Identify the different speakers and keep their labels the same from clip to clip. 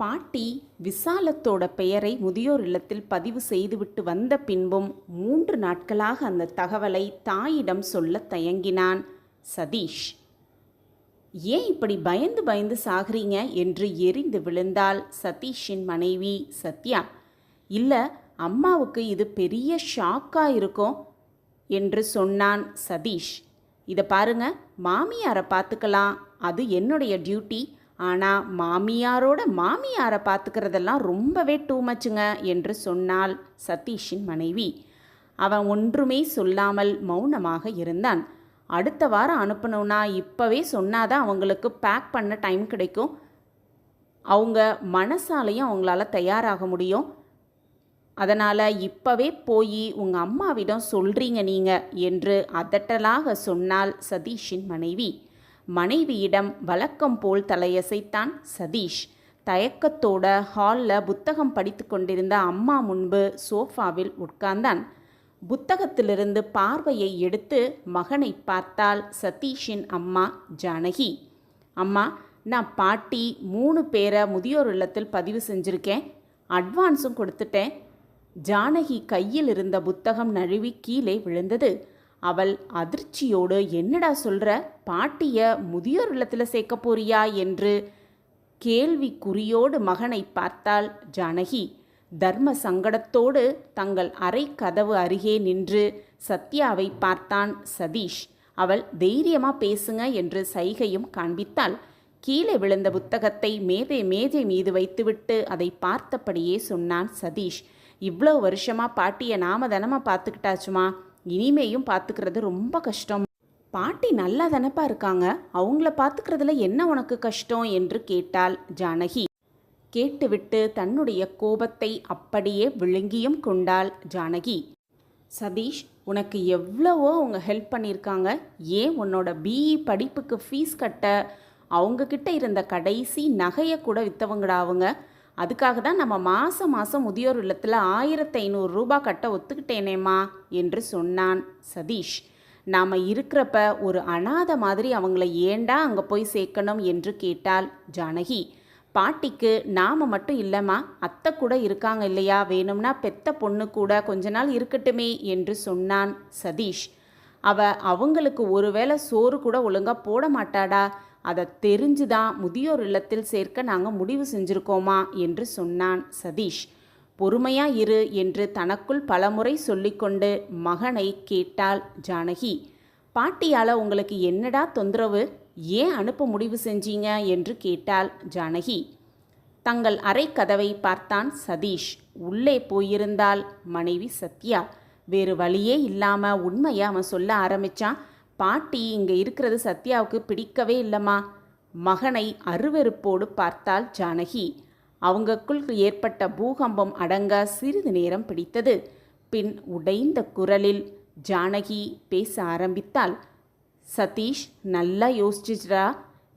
Speaker 1: பாட்டி விசாலத்தோட பெயரை முதியோர் இல்லத்தில் பதிவு செய்துவிட்டு வந்த பின்பும் மூன்று நாட்களாக அந்த தகவலை தாயிடம் சொல்ல தயங்கினான் சதீஷ். ஏன் இப்படி பயந்து பயந்து சாகுறீங்க? என்று எரிந்து விழுந்தாள் சதீஷின் மனைவி சத்யா. இல்லை அம்மாவுக்கு இது பெரிய ஷாக்காக இருக்கும் என்று சொன்னான் சதீஷ். இதை பாருங்க மாமியாரை பார்த்துக்கலாம் அது என்னுடைய டியூட்டி. ஆனால் மாமியாரோட மாமியாரை பார்த்துக்கிறதெல்லாம் ரொம்பவே டூ மச்சுங்க என்று சொன்னாள் சதீஷின் மனைவி. அவன் ஒன்றுமே சொல்லாமல் மௌனமாக இருந்தான். அடுத்த வாரம் அனுப்பணும்னா இப்போவே சொன்னாதான் அவங்களுக்கு பேக் பண்ண டைம் கிடைக்கும். அவங்க மனசாலையும் அவங்களால தயாராக முடியும். அதனால் இப்போவே போய் உங்கள் அம்மாவிடம் சொல்கிறீங்க நீங்கள் என்று அதட்டலாக சொன்னாள் சதீஷின் மனைவி. மனைவியிடம் வழக்கம் போல் தலையசைத்தான் சதீஷ். தயக்கத்தோட ஹாலில் புத்தகம் படித்து கொண்டிருந்த அம்மா முன்பு சோஃபாவில் உட்கார்ந்தான். புத்தகத்திலிருந்து பார்வையை எடுத்து மகனை பார்த்தால் சதீஷின் அம்மா ஜானகி. அம்மா நான் பாட்டி மூணு பேரை முதியோர் இல்லத்தில் பதிவு செஞ்சுருக்கேன். அட்வான்ஸும் கொடுத்துட்டேன். ஜானகி கையில் இருந்த புத்தகம் நழுவி கீழே விழுந்தது. அவள் அதிர்ச்சியோடு என்னடா சொல்ற? பாட்டிய முதியோர் இல்லத்தில் சேர்க்க போறியா? என்று கேள்விக்குறியோடு மகனை பார்த்தாள் ஜானகி. தர்ம சங்கடத்தோடு தங்கள் அறை கதவு அருகே நின்று சத்யாவை பார்த்தான் சதீஷ். அவள் தைரியமா பேசுங்க என்று சைகையும் காண்பித்தாள். கீழே விழுந்த புத்தகத்தை மேதை மேஜை மீது வைத்துவிட்டு அதை பார்த்தபடியே சொன்னான் சதீஷ். இவ்வளோ வருஷமா பாட்டியை நாம தானமா பார்த்துக்கிட்டாச்சுமா? இனிமேயும் பார்த்துக்கிறது ரொம்ப கஷ்டம். பாட்டி நல்லா தானப்பா இருக்காங்க? அவங்கள பார்த்துக்கிறதுல என்ன உனக்கு கஷ்டம்? என்று கேட்டாள் ஜானகி. கேட்டுவிட்டு தன்னுடைய கோபத்தை அப்படியே விழுங்கியும் கொண்டாள் ஜானகி. சதீஷ் உனக்கு எவ்வளவோ அவங்க ஹெல்ப் பண்ணியிருக்காங்க. ஏன் உன்னோட பிஇ படிப்புக்கு ஃபீஸ் கட்ட? அவங்கக்கிட்ட இருந்த கடைசி நகையை கூட விற்றவங்கடா அவங்க. அதுக்காக தான் நம்ம மாதம் மாதம் முதியோர் இல்லத்தில் ஆயிரத்தி ஐநூறு ரூபா கட்ட ஒத்துக்கிட்டேனேம்மா என்று சொன்னான் சதீஷ். நாம் இருக்கிறப்ப ஒரு அனாதை மாதிரி அவங்கள ஏண்டா அங்கே போய் சேர்க்கணும் என்று கேட்டாள் ஜானகி. பாட்டிக்கு நாம மட்டும் இல்லைம்மா அத்தை கூட இருக்காங்க இல்லையா வேணும்னா பெத்த பொண்ணு கூட கொஞ்ச நாள் இருக்கட்டுமே என்று சொன்னான் சதீஷ். அவ அவங்களுக்கு ஒருவேளை சோறு கூட ஒழுங்காக போட மாட்டாடா அதை தெரிஞ்சுதான் முதியோர் இல்லத்தில் சேர்க்க நாங்கள் முடிவு செஞ்சுருக்கோமா என்று சொன்னான் சதீஷ். பொறுமையா இரு என்று தனக்குள் பலமுறை சொல்லிக்கொண்டு மகனை கேட்டாள் ஜானகி. பாட்டியால் உங்களுக்கு என்னடா தொந்தரவு? ஏன் அனுப்ப முடிவு செஞ்சீங்க? என்று கேட்டாள் ஜானகி. தங்கள் அறை கதவை பார்த்தான் சதீஷ். உள்ளே போயிருந்தால் மனைவி சத்யா. வேறு வழியே இல்லாமல் உண்மையை அவன் சொல்ல ஆரம்பிச்சான். பாட்டி இங்கே இருக்கிறது சத்யாவுக்கு பிடிக்கவே இல்லைம்மா. மகனை அருவெறுப்போடு பார்த்தாள் ஜானகி. அவங்களுக்குள் ஏற்பட்ட பூகம்பம் அடங்க சிறிது நேரம் பிடித்தது. பின் உடைந்த குரலில் ஜானகி பேச ஆரம்பித்தாள். சதீஷ் நல்லா யோசிச்சுடா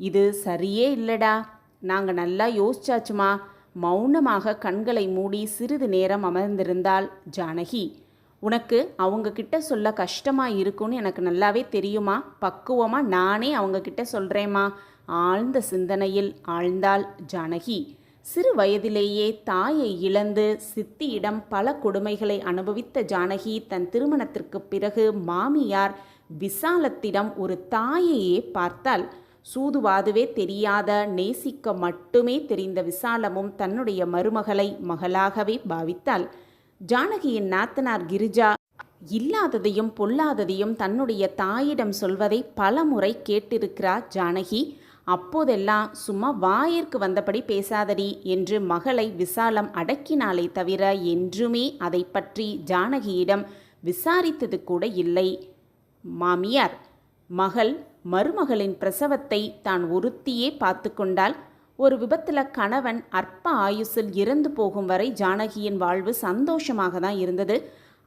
Speaker 1: இது சரியே இல்லடா. நாங்கள் நல்லா யோசிச்சாச்சுமா. மௌனமாக கண்களை மூடி சிறிது நேரம் அமர்ந்திருந்தாள் ஜானகி. உனக்கு அவங்க கிட்ட சொல்ல கஷ்டமா இருக்கும்னு எனக்கு நல்லாவே தெரியுமா? பக்குவமா நானே அவங்க கிட்ட ஆழ்ந்த சிந்தனையில் ஆழ்ந்தாள் ஜானகி. சிறு வயதிலேயே தாயை இழந்து சித்தியிடம் பல கொடுமைகளை அனுபவித்த ஜானகி தன் திருமணத்திற்கு பிறகு மாமியார் விசாலத்திடம் ஒரு தாயையே பார்த்தாள். சூதுவாதுவே தெரியாத நேசிக்க மட்டுமே தெரிந்த விசாலமும் தன்னுடைய மருமகளை மகளாகவே பாவித்தாள். ஜானகியின் நாத்தனார் கிரிஜா இல்லாததையும் பொல்லாததையும் தன்னுடைய தாயிடம் சொல்வதை பலமுறை கேட்டிருக்கிறார் ஜானகி. அப்போதெல்லாம் சும்மா வாயிற்கு வந்தபடி பேசாதடி என்று மகளை விசாலம் அடக்கினாலே தவிர என்றுமே அதை பற்றி ஜானகியிடம் விசாரித்தது கூட இல்லை. மாமியார் மகள் மருமகளின் பிரசவத்தை தான் ஒருத்தியே பார்த்து கொண்டால் ஒரு விபத்தில் கணவன் அற்ப ஆயுசில் இறந்து போகும் வரை ஜானகியின் வாழ்வு சந்தோஷமாக தான் இருந்தது.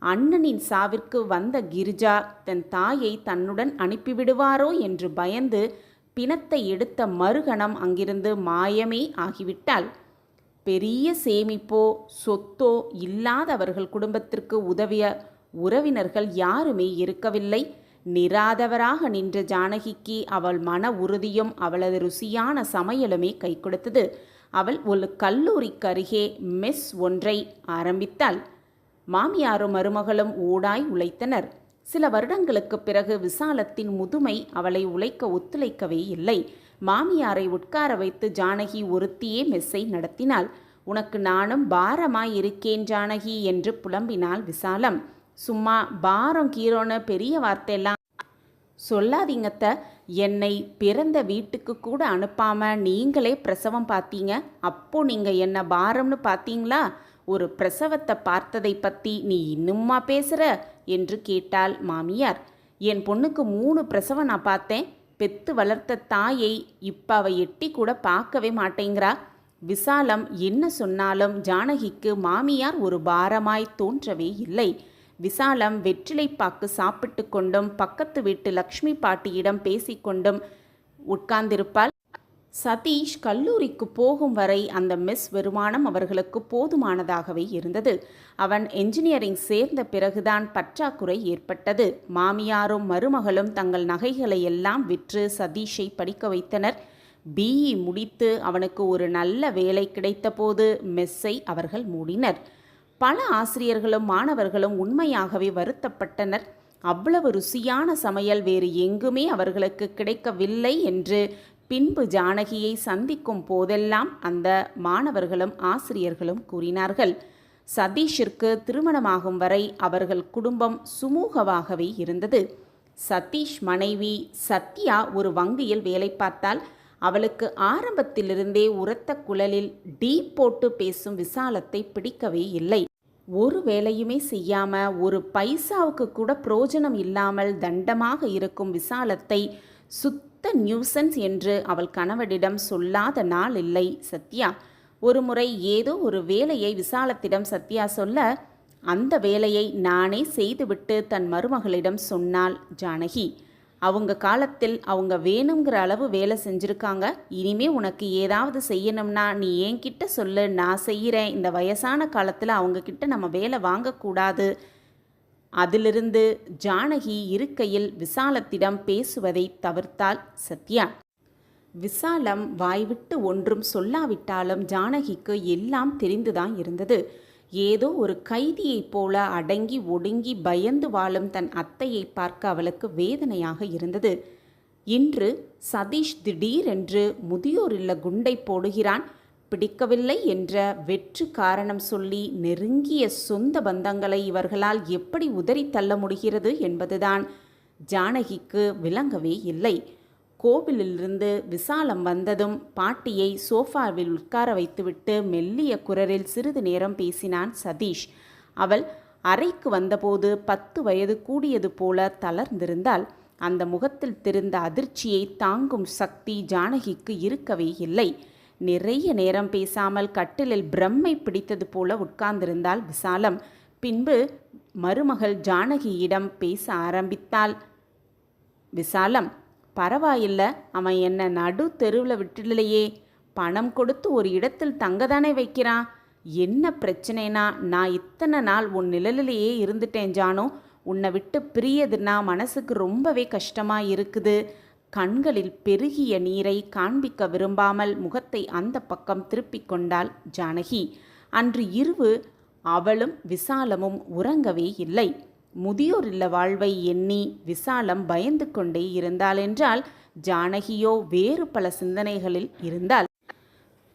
Speaker 1: அண்ணனின் சாவிற்கு வந்த கிரிஜா தன் தாயை தன்னுடன் அனுப்பிவிடுவாரோ என்று பயந்து பிணத்தை எடுத்த மறுகணம் அங்கிருந்து மாயமே ஆகிவிட்டாள். பெரிய சேமிப்போ சொத்தோ இல்லாதவர்கள் குடும்பத்திற்கு உதவிய உறவினர்கள் யாருமே இருக்கவில்லை. நிராதவராக நின்ற ஜானகிக்கு அவள் மன உறுதியும் அவளது ருசியான சமையலுமே கை கொடுத்தது அவள் ஒரு கல்லூரிக்கு அருகே மெஸ் ஒன்றை ஆரம்பித்தாள். மாமியாரும் மருமகளும் ஊடாய் உழைத்தனர். சில வருடங்களுக்குப் பிறகு விசாலத்தின் முதுமை அவளை உழைக்க ஒத்துழைக்கவே இல்லை. மாமியாரை உட்கார வைத்து ஜானகி ஒருத்தியே மெஸ்ஸை நடத்தினாள். உனக்கு நானும் பாரமாய் இருக்கேன் ஜானகி என்று புலம்பினாள் விசாலம். சும்மா பாரம் கீரோன்னு பெரிய வார்த்தையெல்லாம் சொல்லாதீங்கத்த. என்னை பிறந்த வீட்டுக்கு கூட அனுப்பாம நீங்களே பிரசவம் பார்த்தீங்க. அப்போ நீங்க என்ன பாரம்னு பார்த்தீங்களா? ஒரு பிரசவத்தை பார்த்ததை பத்தி நீ இன்னுமா பேசுற? என்று கேட்டாள் மாமியார். என் பொண்ணுக்கு மூணு பிரசவம் நான் பார்த்தேன். பெத்து வளர்த்த தாயை இப்ப அவ எட்டி கூட பார்க்கவே மாட்டேங்கிறா. விசாலம் என்ன சொன்னாலும் ஜானகிக்கு மாமியார் ஒரு பாரமாய் தோன்றவே இல்லை. விசாலம் வெற்றிலைப்பாக்கு சாப்பிட்டு கொண்டும் பக்கத்து வீட்டு லக்ஷ்மி பாட்டியிடம் பேசிக்கொண்டும் உட்கார்ந்திருப்பாள். சதீஷ் கல்லூரிக்கு போகும் வரை அந்த மெஸ் வருமானம் அவர்களுக்கு போதுமானதாகவே இருந்தது. அவன் என்ஜினியரிங் சேர்ந்த பிறகுதான் பற்றாக்குறை ஏற்பட்டது. மாமியாரும் மருமகளும் தங்கள் நகைகளை எல்லாம் விற்று சதீஷை படிக்க வைத்தனர். பிஇ முடித்து அவனுக்கு ஒரு நல்ல வேலை கிடைத்தபோது மெஸ்ஸை அவர்கள் மூடினர். பல ஆசிரியர்களும் மாணவர்களும் உண்மையாகவே வருத்தப்பட்டனர். அவ்வளவு ருசியான சமையல் வேறு எங்குமே அவர்களுக்கு கிடைக்கவில்லை என்று பின்பு ஜானகியை சந்திக்கும் போதெல்லாம் அந்த மாணவர்களும் ஆசிரியர்களும் கூறினார்கள். சதீஷிற்கு திருமணமாகும் வரை அவர்கள் குடும்பம் சுமூகமாகவே இருந்தது. சதீஷ் மனைவி சத்யா ஒரு வங்கியில் வேலை பார்த்தால் அவளுக்கு ஆரம்பத்திலிருந்தே உரத்த குழலில் டீ போட்டு பேசும் விசாலத்தை பிடிக்கவே இல்லை. ஒரு வேலையுமே செய்யாம ஒரு பைசாவுக்கு கூட புரோஜனம் இல்லாமல் தண்டமாக இருக்கும் விசாலத்தை சுத்த நியூசன்ஸ் என்று அவள் கணவனிடம் சொல்லாத நாள் இல்லை சத்யா. ஒரு முறை ஏதோ ஒரு வேலையை விசாலத்திடம் சத்யா சொல்ல அந்த வேலையை நானே செய்துவிட்டு தன் மருமகளிடம் சொன்னாள் ஜானகி. அவங்க காலத்தில் அவங்க வேணுங்கிற அளவு வேலை செஞ்சுருக்காங்க. இனிமே உனக்கு ஏதாவது செய்யணும்னா நீ என்கிட்ட சொல்லு நான் செய்கிறேன் இந்த வயசான காலத்தில் அவங்கக்கிட்ட நம்ம வேலை வாங்கக்கூடாது. அதிலிருந்து ஜானகி இருக்கையில் விசாலத்திடம் பேசுவதை தவிர்த்தாள் சத்யா. விசாலம் வாய்விட்டு ஒன்றும் சொல்லாவிட்டாலும் ஜானகிக்கு எல்லாம் தெரிந்துதான் இருந்தது. ஏதோ ஒரு கைதியைப் போல அடங்கி ஒடுங்கி பயந்து வாழும் தன் அத்தையை பார்க்க அவளுக்கு வேதனையாக இருந்தது. இன்று சதீஷ் திடீரென்று முதியோர் இல்ல குண்டை போடுகிறான். பிடிக்கவில்லை என்ற வெற்று காரணம் சொல்லி நெருங்கிய சொந்த பந்தங்களை இவர்களால் எப்படி உதறி தள்ள முடிகிறது என்பதுதான். ஜானகிக்கு விளங்கவே இல்லை. கோவிலிலிருந்து விசாலம் வந்ததும் பாட்டியை சோஃபாவில் உட்கார வைத்துவிட்டு மெல்லிய குரலில் சிறிது நேரம் பேசினான் சதீஷ். அவள் அறைக்கு வந்தபோது பத்து வயது கூடியது போல தளர்ந்திருந்தால் அந்த முகத்தில் தெரிந்த அதிர்ச்சியை தாங்கும் சக்தி ஜானகிக்கு இருக்கவே இல்லை. நிறைய நேரம் பேசாமல் கட்டிலில் பிரம்மை பிடித்தது போல உட்கார்ந்திருந்தால் விசாலம். பின்பு மருமகள் ஜானகியிடம் பேச ஆரம்பித்தாள். விசாலம் பரவாயில்ல அவன் என்னை நடு தெருவில் விட்டுலையே பணம் கொடுத்து ஒரு இடத்தில் தங்க தானே வைக்கிறான்? என்ன பிரச்சனைனா நான் இத்தனை நாள் உன் நிழலிலேயே இருந்துட்டேன் ஜானோ. உன்னை விட்டு பிரியதுன்னா மனசுக்கு ரொம்பவே கஷ்டமாக இருக்குது. கண்களில் பெருகிய நீரை காண்பிக்க விரும்பாமல் முகத்தை அந்த பக்கம் திருப்பிக் கொண்டாள் ஜானகி. அன்று இரவு அவளும் விசாலமும் உறங்கவே இல்லை. முதியோர் இல்ல வாழ்வை எண்ணி விசாலம் பயந்து கொண்டே இருந்தாள் என்றால் ஜானகியோ வேறு பல சிந்தனைகளில் இருந்தாள்.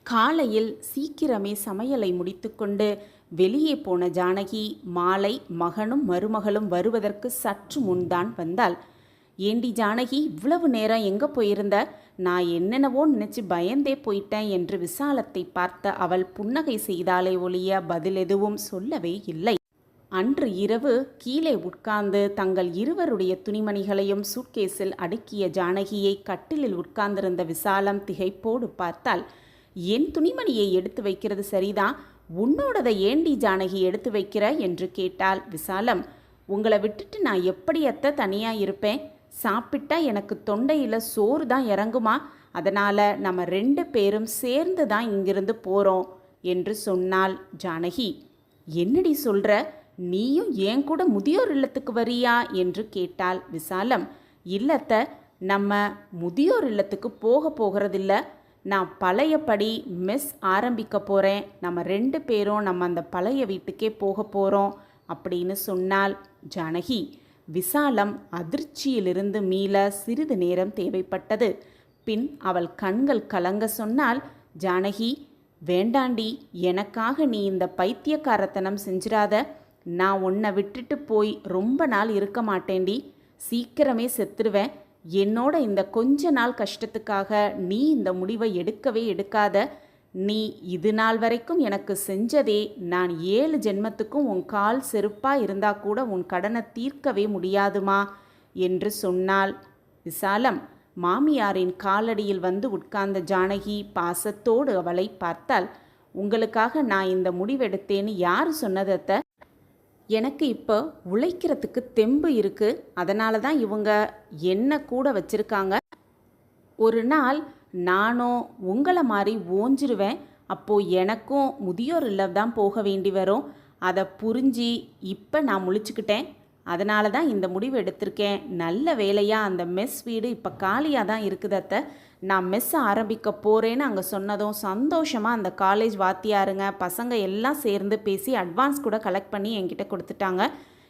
Speaker 1: காலையில் சீக்கிரமே சமையலை முடித்துக்கொண்டு வெளியே போன ஜானகி மாலை மகனும் மருமகளும் வருவதற்கு சற்று முன்தான் வந்தாள். ஏண்டி ஜானகி இவ்வளவு நேரம் எங்கே போயிருந்த? நான் என்னென்னவோ நினச்சி பயந்தே போயிட்டேன் என்று விசாலத்தை பார்த்த அவள் புன்னகை செய்தாலே ஒழிய பதில் எதுவும் சொல்லவே இல்லை. அன்று இரவு கீழே உட்கார்ந்து தங்கள் இருவருடைய துணிமணிகளையும் சூட்கேஸில் அடுக்கிய ஜானகியை கட்டிலில் உட்கார்ந்திருந்த விசாலம் திகைப்போடு பார்த்தால் என் துணிமணியை எடுத்து வைக்கிறது சரிதான் உன்னோடதை ஏண்டி ஜானகி எடுத்து வைக்கிற? என்று கேட்டாள் விசாலம். உங்களை விட்டுட்டு நான் எப்படி அத்த தனியாக இருப்பேன்? சாப்பிட்டா எனக்கு தொண்டையில் சோறு தான் இறங்குமா? அதனால் நம்ம ரெண்டு பேரும் சேர்ந்து தான் இங்கிருந்து போகிறோம் என்று சொன்னாள் ஜானகி. என்னடி சொல்கிற நீயும் ஏன் கூட முதியோர் இல்லத்துக்கு வரியா? என்று கேட்டாள் விசாலம். இல்லத்தை நம்ம முதியோர் இல்லத்துக்கு போக போகிறதில்ல. நான் பழையபடி மெஸ் ஆரம்பிக்க போகிறேன் நம்ம ரெண்டு பேரும் நம்ம அந்த பழைய வீட்டுக்கே போக போகிறோம் அப்படின்னு சொன்னால் ஜானகி. விசாலம் அதிர்ச்சியிலிருந்து மீள சிறிது நேரம் தேவைப்பட்டது. பின் அவள் கண்கள் கலங்க சொன்னால் ஜானகி வேண்டாண்டி எனக்காக நீ இந்த பைத்தியக்காரத்தனம் செஞ்சிடாத நான் உன்னை விட்டுட்டு போய் ரொம்ப நாள் இருக்க மாட்டேண்டி சீக்கிரமே செத்துருவேன். என்னோட இந்த கொஞ்ச நாள் கஷ்டத்துக்காக நீ இந்த முடிவை எடுக்கவே எடுக்காத. நீ இது நாள் வரைக்கும் எனக்கு செஞ்சதே. நான் ஏழு ஜென்மத்துக்கும் உன் கால் செருப்பா இருந்தா கூட உன் கடனை தீர்க்கவே முடியாதுமா என்று சொன்னாள். விசாலம் மாமியாரின் காலடியில் வந்து உட்கார்ந்த ஜானகி பாசத்தோடு அவளை பார்த்தாள். உங்களுக்காக நான் இந்த முடிவெடுத்தேன்னு யார் சொன்னதத்த எனக்கு இப்போ உழைக்கிறதுக்கு தெம்பு இருக்கு. அதனால தான் இவங்க என்ன கூட வச்சிருக்காங்க. ஒரு நாள் நானும் உங்களை மாதிரி ஓஞ்சிருவேன். அப்போது எனக்கும் முதியோர் இல்லை தான் போக வேண்டி வரும். அதை புரிஞ்சு இப்போ நான் முழிச்சுக்கிட்டேன். அதனால தான் இந்த முடிவு எடுத்திருக்கேன். நல்ல வேலையாக அந்த மெஸ் வீடு இப்போ காலியாக தான் இருக்குது அத்தை நான் மெஸ் ஆரம்பிக்க போகிறேன்னு அங்கே சொன்னதும் சந்தோஷமாக அந்த காலேஜ் வாத்தியாருங்க பசங்க எல்லாம் சேர்ந்து பேசி அட்வான்ஸ் கூட கலெக்ட் பண்ணி என்கிட்ட கொடுத்துட்டாங்க.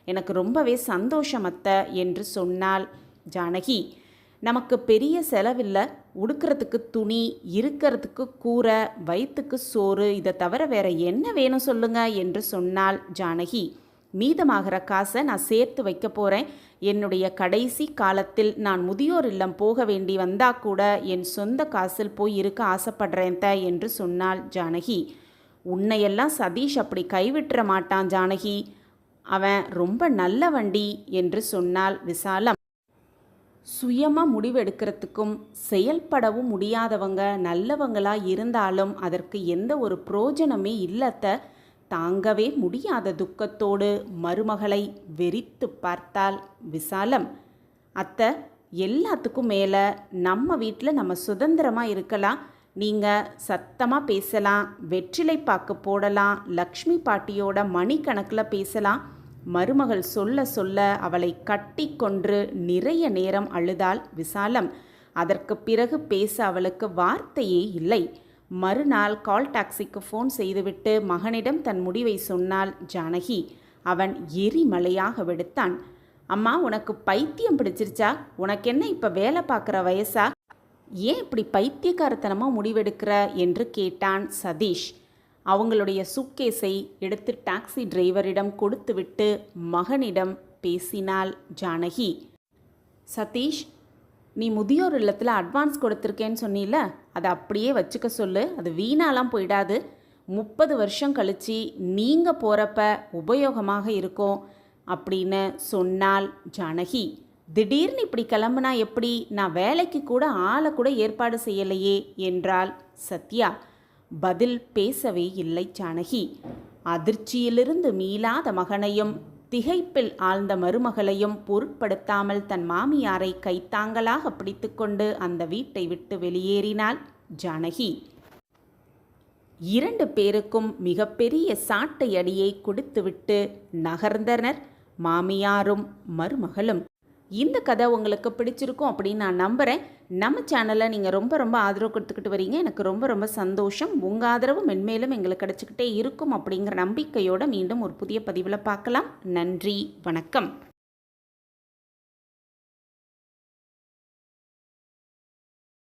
Speaker 1: எனக்கு ரொம்பவே சந்தோஷமத்த என்று சொன்னாள் ஜானகி. நமக்கு பெரிய செலவில்லை. உடுக்கிறதுக்கு துணி இருக்கிறதுக்கு கூரை வயிற்றுக்கு சோறு இதை தவிர வேற என்ன வேணும் சொல்லுங்க என்று சொன்னாள் ஜானகி. மீதமாகிற காசை நான் சேர்த்து வைக்க போகிறேன் என்னுடைய கடைசி காலத்தில் நான் முதியோர் இல்லம் போக வேண்டி வந்தா கூட என் சொந்த காசில் போய் இருக்க ஆசைப்படுறேன் த என்று சொன்னாள் ஜானகி. உன்னையெல்லாம் சதீஷ் அப்படி கைவிட்டுற மாட்டான் ஜானகி. அவன் ரொம்ப நல்ல வண்டி என்று சொன்னாள் விசாலம். சுயமாக முடிவெடுக்கிறதுக்கும் செயல்படவும் முடியாதவங்க நல்லவங்களா இருந்தாலும் அதற்கு எந்த ஒரு புரோஜனமே இல்லத்த தாங்கவே முடியாத துக்கத்தோடு மருமகளை வெறித்து பார்த்தால் விசாலம். அத்தை எல்லாத்துக்கும் மேலே நம்ம வீட்டில் நம்ம சுதந்திரமாக இருக்கலாம். நீங்கள் சத்தமாக பேசலாம் வெற்றிலை பாக்கு போடலாம் லக்ஷ்மி பாட்டியோட மணிக்கணக்கில் பேசலாம். மருமகள் சொல்ல சொல்ல அவளை கட்டி கொன்று நிறைய நேரம் அழுதாள் விசாலம். அதற்கு பிறகு பேச அவளுக்கு வார்த்தையே இல்லை. மறுநாள் கால் டாக்ஸிக்கு ஃபோன் செய்துவிட்டு மகனிடம் தன் முடிவை சொன்னால் ஜானகி. அவன் எரிமலையாக வெடுத்தான். அம்மா உனக்கு பைத்தியம் பிடிச்சிருச்சா? உனக்கு என்ன இப்போ வேலை பார்க்குற வயசா? ஏன் இப்படி பைத்தியக்காரத்தனமாக முடிவெடுக்கிற? என்று கேட்டான் சதீஷ். அவங்களுடைய சூட்கேஸை எடுத்து டாக்ஸி டிரைவரிடம் கொடுத்துவிட்டு மகனிடம் பேசினாள் ஜானகி. சதீஷ் நீ முதியோர் இல்லத்தில் அட்வான்ஸ் கொடுத்துருக்கேன்னு சொன்னில? அதை அப்படியே வச்சுக்க சொல்லு. அது வீணாலாம் போயிடாது. முப்பது வருஷம் கழித்து நீங்கள் போகிறப்ப உபயோகமாக இருக்கும் அப்படின்னு சொன்னால் ஜானகி திடீர்னு இப்படி கிளம்புனா எப்படி? நான் வேலைக்கு கூட ஆளை கூட ஏற்பாடு செய்யலையே என்றாள் சத்யா. பதில் பேசவே இல்லை ஜானகி. அதிர்ச்சியிலிருந்து மீளாத மகனையும் திகைப்பில் ஆழ்ந்த மருமகளையும் பொருட்படுத்தாமல் தன் மாமியாரை கைத்தாங்கலாக பிடித்துக்கொண்டு அந்த வீட்டை விட்டு வெளியேறினாள் ஜானகி. இரண்டு பேருக்கும் மிகப்பெரிய சாட்டை அடியை கொடுத்துவிட்டு நகர்ந்தனர் மாமியாரும் மருமகளும். இந்த கதை உங்களுக்கு பிடிச்சிருக்கும் அப்படின்னு நான் நம்புகிறேன் நம்ம சேனலை நீங்கள் ரொம்ப ரொம்ப ஆதரவு கொடுத்துக்கிட்டு வரீங்க. எனக்கு ரொம்ப ரொம்ப சந்தோஷம். உங்கள் ஆதரவு மென்மேலும் எங்களுக்கு கிடச்சிக்கிட்டே இருக்கும் அப்படிங்கிற நம்பிக்கையோடு மீண்டும் ஒரு புதிய பதிவில் பார்க்கலாம். நன்றி. வணக்கம்.